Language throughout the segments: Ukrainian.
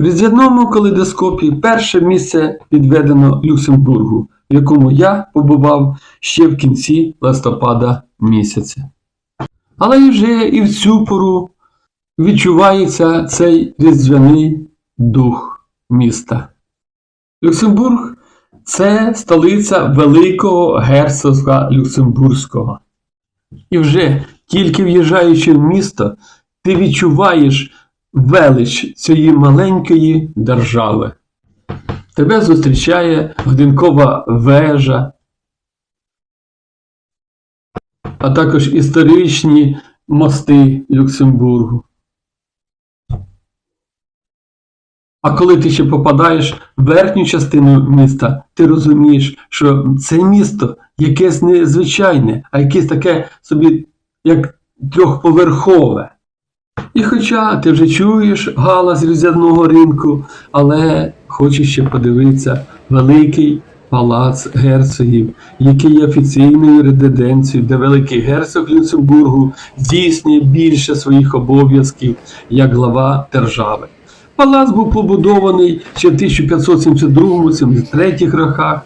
В різдвяному калейдоскопі перше місце відведено Люксембургу, в якому я побував ще в кінці листопада місяця. Але вже і в цю пору відчувається цей різдвяний дух міста. Люксембург це столиця Великого герцогства Люксембурзького. І вже тільки в'їжджаючи в місто, ти відчуваєш велич цієї маленької держави. Тебе зустрічає годинкова вежа, а також історичні мости Люксембургу. А коли ти ще попадаєш в верхню частину міста, ти розумієш, що це місто якесь не звичайне, а якесь таке собі як трьохповерхове. І хоча ти вже чуєш галас різдвяного ринку, але хочеш ще подивитися великий палац герцогів, який є офіційною резиденцією, де великий герцог Люксембургу здійснює більше своїх обов'язків як глава держави. Палац був побудований ще в 1572-73 роках,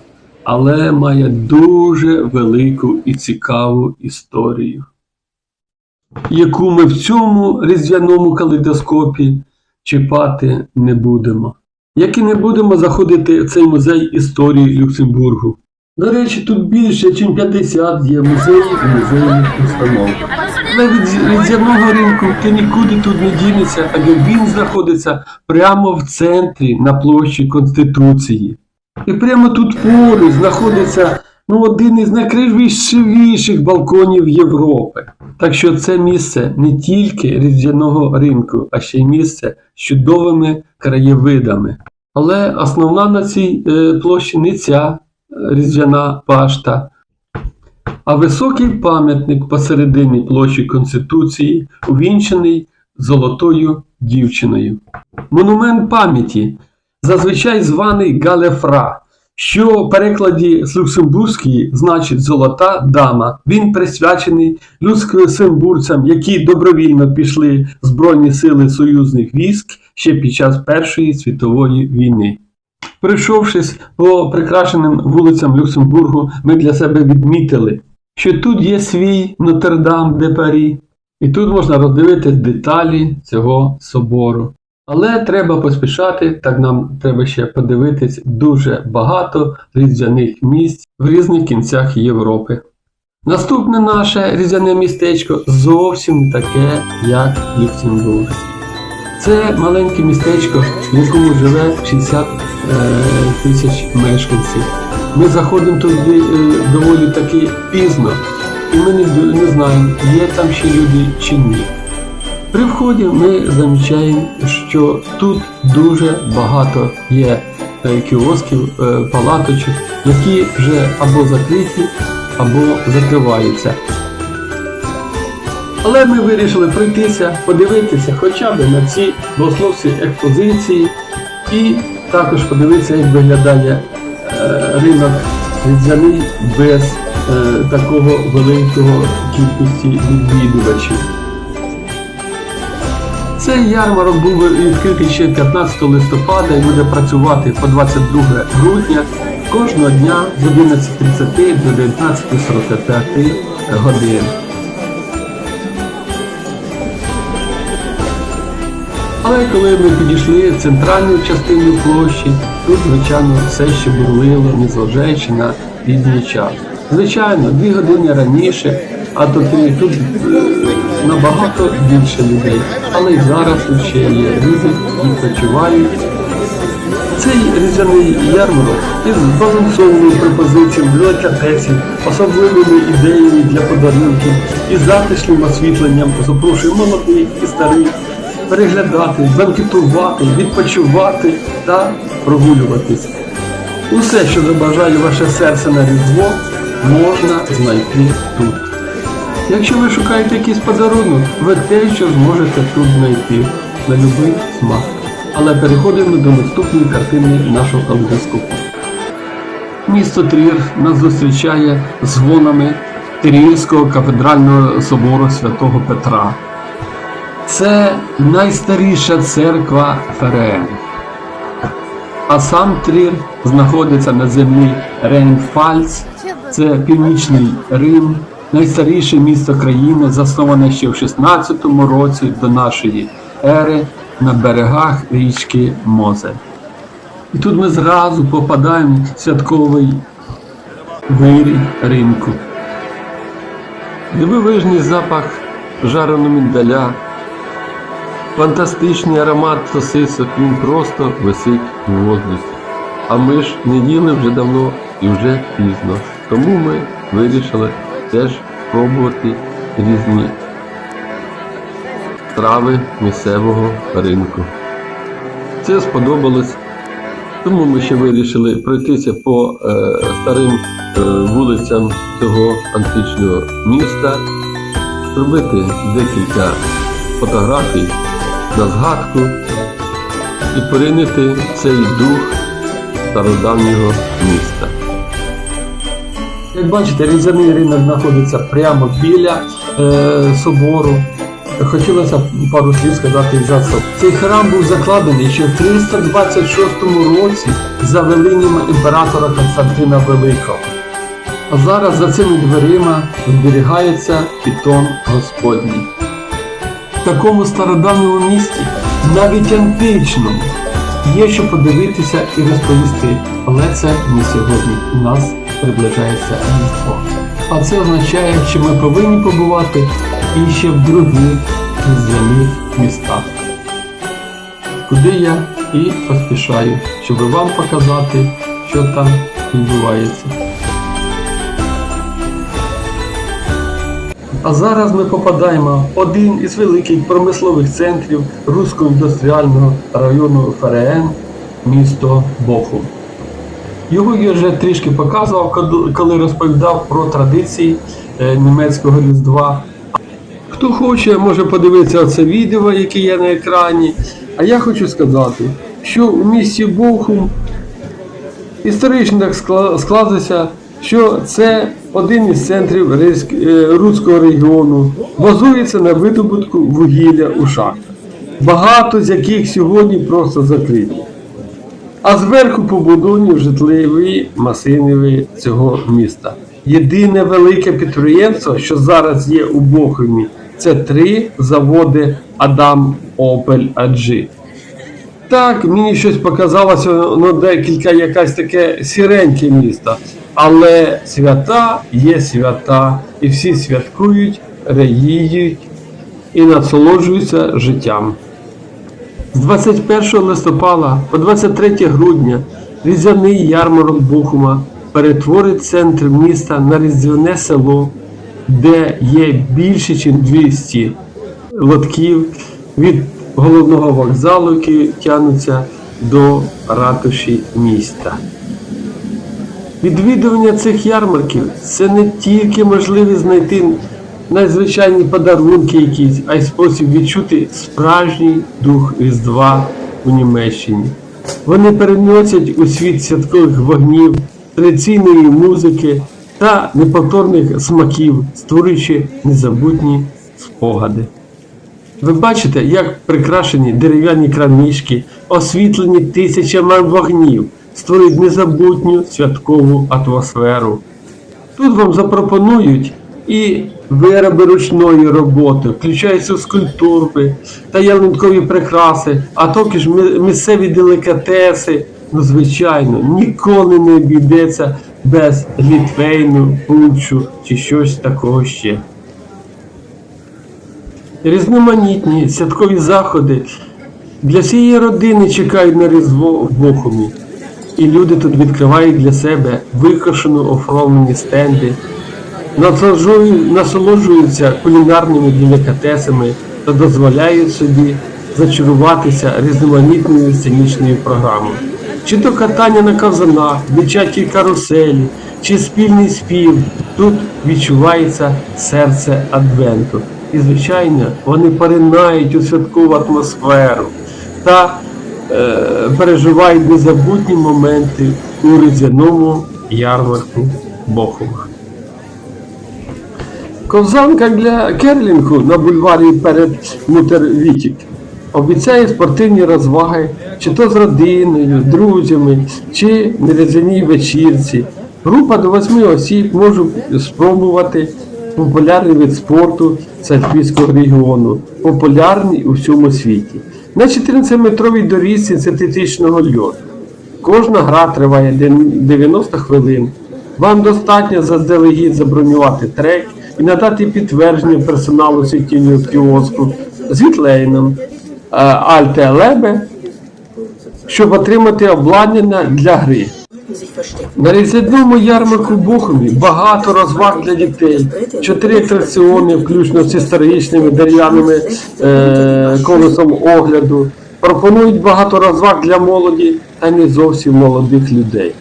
але має дуже велику і цікаву історію, яку ми в цьому різдвяному калейдоскопі чіпати не будемо. Як і не будемо заходити в цей музей історії Люксембургу. До речі, тут більше, ніж 50 є музеїв і музейних установ. Але від різдвяного ринку ти нікуди тут не дінешся, так він знаходиться прямо в центрі на площі Конституції. І прямо тут поруч знаходиться ну, один із найкрасивіших балконів Європи. Так що це місце не тільки різдвяного ринку, а ще й місце з чудовими краєвидами. Але основна на цій е, площі не ця е, різдвяна пашта, а високий пам'ятник посередині площі Конституції, увінчений золотою дівчиною. Монумент пам'яті, зазвичай званий Галефра, що в перекладі з люксембурзької значить золота дама. Він присвячений люксембурцям, які добровільно пішли Збройні сили союзних військ ще під час Першої світової війни. Прийшовшись по прикрашеним вулицям Люксембургу, ми для себе відмітили, що тут є свій Нотр-Дам де Парі, і тут можна роздивитись деталі цього собору. Але треба поспішати, так нам треба ще подивитись дуже багато різдвяних місць в різних кінцях Європи. Наступне наше різдвяне містечко зовсім не таке, як Люксембург. Це маленьке містечко, в якому живе 60 е, тисяч мешканців. Ми заходимо туди е, доволі таки пізно, і ми не, не знаємо, є там ще люди чи ні. При вході ми замічаємо, що тут дуже багато є е, кіосків, е, палаточок, які вже або закриті, або закриваються. Але ми вирішили пройтися, подивитися хоча б на ці богословські експозиції і також подивитися, як виглядає е, ринок різдвяний без такого великого кількості відвідувачів. Цей ярмарок був відкритий ще 15 листопада і буде працювати по 22 грудня кожного дня з 11.30 до 19.45 годин. Але коли ми підійшли в центральну частину площі, тут, звичайно, все ще бурлило, незважаючи на пізній час. Звичайно, дві години раніше, а то три тут е, набагато більше людей. Але й зараз ще є люди, які почувають. Цей різдвяний ярмарок із збалансованою пропозицією делікатесів, особливими ідеями для подарунків і затишним освітленням запрошує молодих і старих переглядати, банкетувати, відпочивати та прогулюватись. Усе, що забажає ваше серце на різдво, можна знайти тут. Якщо ви шукаєте якийсь подарунок, ви те, що зможете тут знайти на будь-який смак. Але переходимо до наступної картини нашого калейдоскопу. Місто Трір нас зустрічає дзвонами Трірського кафедрального собору святого Петра. Це найстаріша церква Ферен. А сам Трір знаходиться на землі Рейнфальц, це північний Рим, найстаріше місто країни, засноване ще в 16 році до нашої ери на берегах річки Мозе. І тут ми зразу попадаємо в святковий вирій ринку. Дивовижний запах жареного міндаля, фантастичний аромат сосисок, він просто висить у воздусі. А ми ж не їли вже давно і вже пізно. Тому ми вирішили теж спробувати різні трави місцевого ринку. Це сподобалось, тому ми ще вирішили пройтися по е, старим е, вулицям цього античного міста, зробити декілька фотографій на згадку і поринити цей дух стародавнього міста. Як бачите, різяний ринок знаходиться прямо біля е, собору. Хотілося б пару слів сказати за собор. Цей храм був закладений ще в 326 році за велінням імператора Константина Великого. А зараз за цими дверима зберігається пітон Господній. В такому стародавньому місті, навіть античному, є що подивитися і розповісти, але це не сьогодні. У нас приближається Різдво. А це означає, що ми повинні побувати і ще в других різдвяних містах. Куди я і поспішаю, щоб вам показати, що там відбувається. А зараз ми попадаємо в один із великих промислових центрів Руського індустріального району ФРН, місто Бохум. Його я вже трішки показував, коли- розповідав про традиції е, німецького різдва. Хто хоче, може подивитися це відео, яке є на екрані. А я хочу сказати, що у місті Бохум історично так склалося, що це один із центрів е, Руського регіону, базується на видобутку вугілля у шахтах, багато з яких сьогодні просто закриті. А зверху побудовані житлові масиви цього міста. Єдине велике підприємство, що зараз є у Бохумі, це три заводи Адам Опель Аджи. Так, мені щось показалося, ну декілька якась таке сіреньке місто. Але свята є свята, і всі святкують, радіють і насолоджуються життям. З 21 листопада по 23 грудня різдвяний ярмарок Бухума перетворить центр міста на різдвяне село, де є більше, ніж 200 лотків від головного вокзалу, які тягнуться до ратуші міста. Відвідування цих ярмарків це не тільки можливість знайти найзвичайні подарунки якісь, а й спосіб відчути справжній дух Різдва у Німеччині. Вони переносять у світ святкових вогнів, традиційної музики та неповторних смаків, створюючи незабутні спогади. Ви бачите, як прикрашені дерев'яні крамнички, освітлені тисячами вогнів, створюють незабутню святкову атмосферу. Тут вам запропонують і вироби ручної роботи, включаються скульптури та ялинкові прикраси, а також місцеві делікатеси. Ну, звичайно, ніколи не обійдеться без глітвейну, пунчу чи щось такого ще. Різноманітні святкові заходи для всієї родини чекають на Різдво в Бохумі. І люди тут відкривають для себе викошено оформлені стенди, насолоджуються кулінарними делікатесами та дозволяють собі зачаруватися різноманітною сценічною програмою. Чи то катання на ковзанах, дитячі каруселі, чи спільний спів. Тут відчувається серце Адвенту. І, звичайно, вони поринають у святкову атмосферу та е, переживають незабутні моменти у різдвяному ярмарку Бохума. Ковзанка для керлінгу на бульварі перед Мутервітік обіцяє спортивні розваги чи то з родиною, друзями, чи на різдвяній вечірці. Група до восьми осіб може спробувати популярний вид спорту Сальпійського регіону, популярний у всьому світі. На 14-метровій доріжці синтетичного льоду. Кожна гра триває 90 хвилин. Вам достатньо заздалегідь забронювати трек і надати підтвердження персоналу світіннього кіоску з вітлейном е, Альте Лебе, щоб отримати обладнання для гри. На різдвяному ярмарку в Бухумі багато розваг для дітей. Чотири атракціони, включно з історичними дерев'яними е, колесом огляду. Пропонують багато розваг для молоді та не зовсім молодих людей.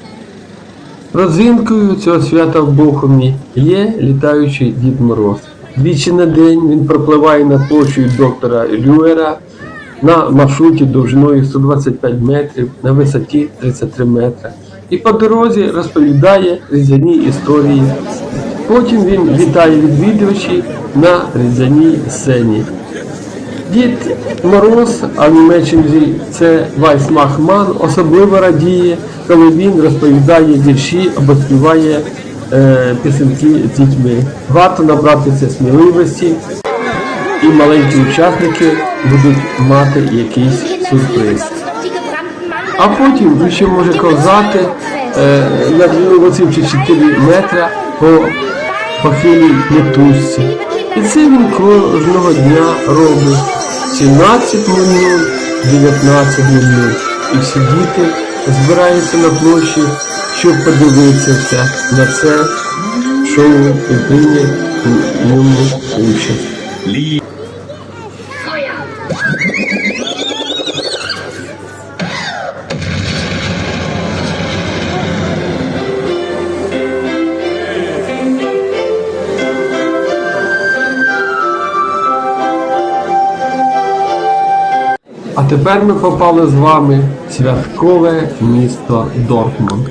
Родзинкою цього свята в Бухумі є літаючий Дід Мороз. Двічі на день він пропливає над площею доктора Люера на маршруті довжиною 125 метрів на висоті 33 метри. І по дорозі розповідає різдвяні історії. Потім він вітає відвідувачів на різдвяній сцені. Дід Мороз, а в Німеччині це Вайсмахман, особливо радіє, коли він розповідає вірші або співає е, пісеньки з дітьми. Варто набратися сміливості, і маленькі учасники будуть мати якийсь сюрприз. А потім він ще може ковзати е, на длину чи 4 метра по похилій мотузці. І це він кожного дня робить 17 минут, 19 минут. І всі діти збираються на площі, щоб подивитися на це шоу і прийняти в ньому участь. Тепер ми попали з вами в святкове місто Дортмунд.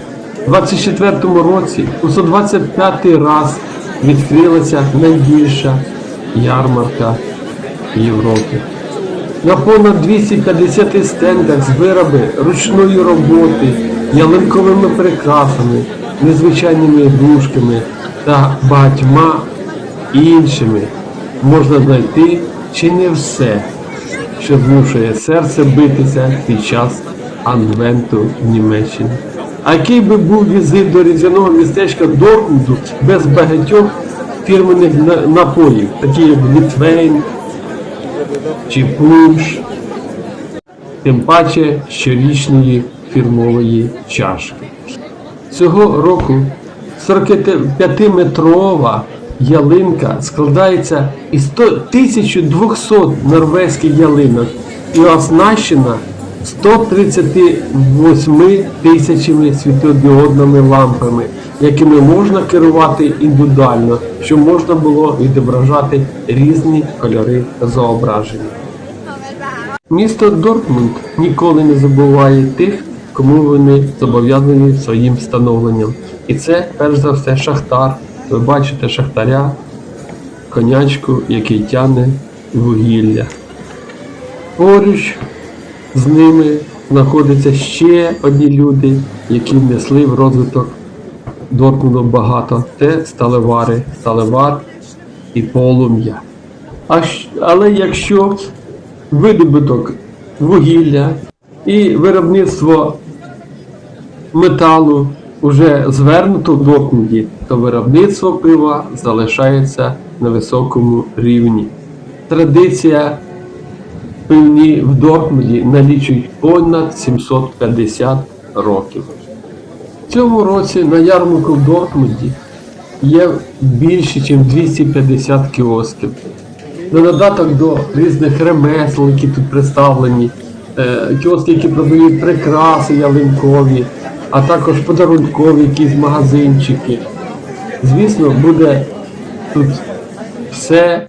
У 24-му році у 125 раз відкрилася найбільша ярмарка Європи. На понад 250 стендах з вироби ручної роботи, ялинковими прикрасами, незвичайними ігрушками та багатьма іншими можна знайти чи не все що змушує серце битися під час анвенту в Німеччині. А який би був візит до різдвяного містечка Дортмунду без багатьох фірменних напоїв, такі як Літвейн чи Пунш, тим паче щорічної фірмової чашки. Цього року 45-метрова ялинка складається із 100 1200 норвезьких ялинок і оснащена 138 тисячами світлодіодними лампами, якими можна керувати індивідуально, щоб можна було відображати різні кольори зображення. Місто Дортмунд ніколи не забуває тих, кому вони зобов'язані своїм встановленням. І це перш за все шахтар. Ви бачите шахтаря, конячку, який тягне вугілля. Поруч з ними знаходяться ще одні люди, які внесли в розвиток Дортмунду багато. Це сталевари, сталевар і полум'я. Але якщо видобуток вугілля і виробництво металу вже звернуто в Дортмунді, то виробництво пива залишається на високому рівні. Традиція пивні в Дортмунді налічують понад 750 років. В цьому році на ярмарку в Дортмунді є більше, ніж 250 кіосків. На додаток до різних ремесел, які тут представлені, е, кіоски, які продають прикраси ялинкові, а також подарункові якісь магазинчики. Звісно, буде тут все.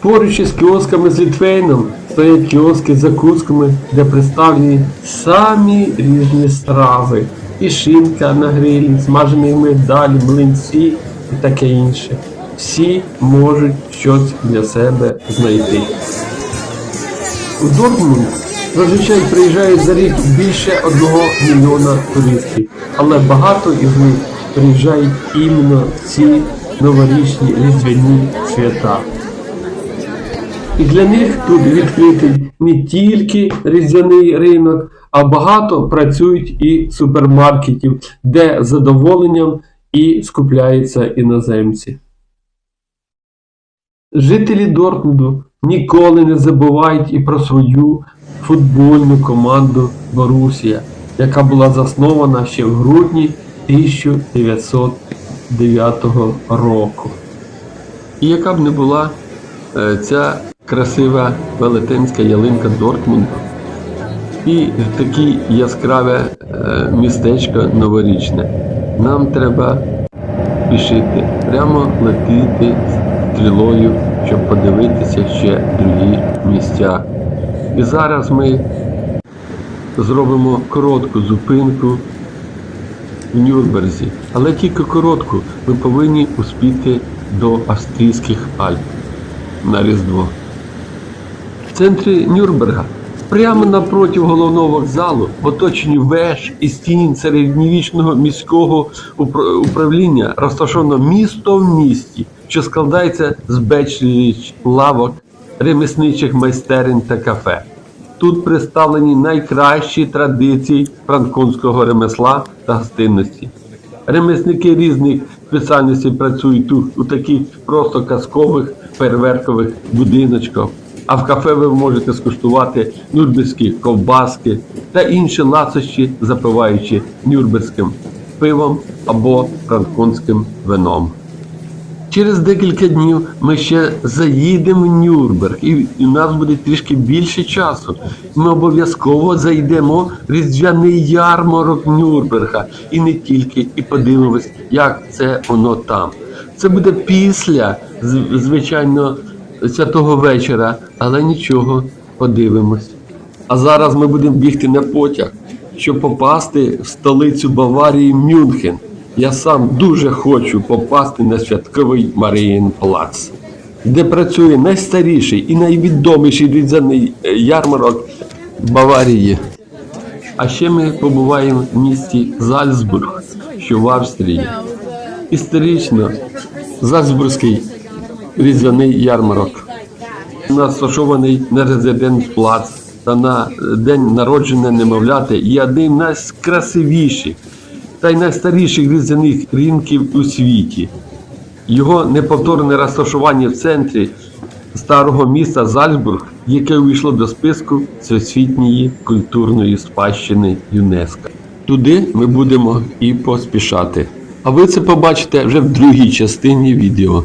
Поруч із кіосками з Літвейном стоять кіоски з закусками, де представлені самі різні страви. І шинка на грилі, смажені медалі, млинці і таке інше. Всі можуть щось для себе знайти. У Дортмунд Зазвичай приїжджають за рік більше одного мільйона туристів, але багато із них приїжджають іменно в ці новорічні різдвяні свята. І для них тут відкритий не тільки різдвяний ринок, а багато працюють і супермаркетів, де з задоволенням і скупляються іноземці. Жителі Дортмунду ніколи не забувають і про свою футбольну команду Борусія, яка була заснована ще в грудні 1909 року. І яка б не була е, ця красива велетенська ялинка Дортмунду і таке яскраве е, містечко новорічне, нам треба спішити, прямо летіти стрілою, щоб подивитися ще другі місця. І зараз ми зробимо коротку зупинку в Нюрнберзі, але тільки коротку. Ми повинні успіти до австрійських Альп на Різдво. В центрі Нюрнберга, прямо напроти головного вокзалу, в оточенні веж і стін середньовічного міського управління розташовано місто в місті, що складається з безліч лавок, ремісничих майстерень та кафе. Тут представлені найкращі традиції франконського ремесла та гостинності. Ремісники різних спеціальностей працюють тут у таких просто казкових фейерверкових будиночках. А в кафе ви можете скуштувати нюрнберзькі ковбаски та інші ласощі, запиваючи нюрнберзьким пивом або франконським вином. Через декілька днів ми ще заїдемо в Нюрнберг, і у нас буде трішки більше часу. Ми обов'язково зайдемо в різдвяний ярмарок Нюрнберга і не тільки, і подивимось, як це воно там. Це буде після, звичайно, святого вечора, але нічого, подивимось. А зараз ми будемо бігти на потяг, щоб попасти в столицю Баварії Мюнхен. Я сам дуже хочу попасти на святковий Маріїнплац, де працює найстаріший і найвідоміший різдвяний е, ярмарок Баварії. А ще ми побуваємо в місті Зальцбург, що в Австрії. Історично Зальцбурзький різдвяний ярмарок розташований на Резидентплац та на день народження немовляти є одним з найкрасивіших та й найстаріших різдвяних ринків у світі. Його неповторне розташування в центрі старого міста Зальцбург, яке увійшло до списку Всесвітньої культурної спадщини ЮНЕСКО. Туди ми будемо і поспішати. А ви це побачите вже в другій частині відео.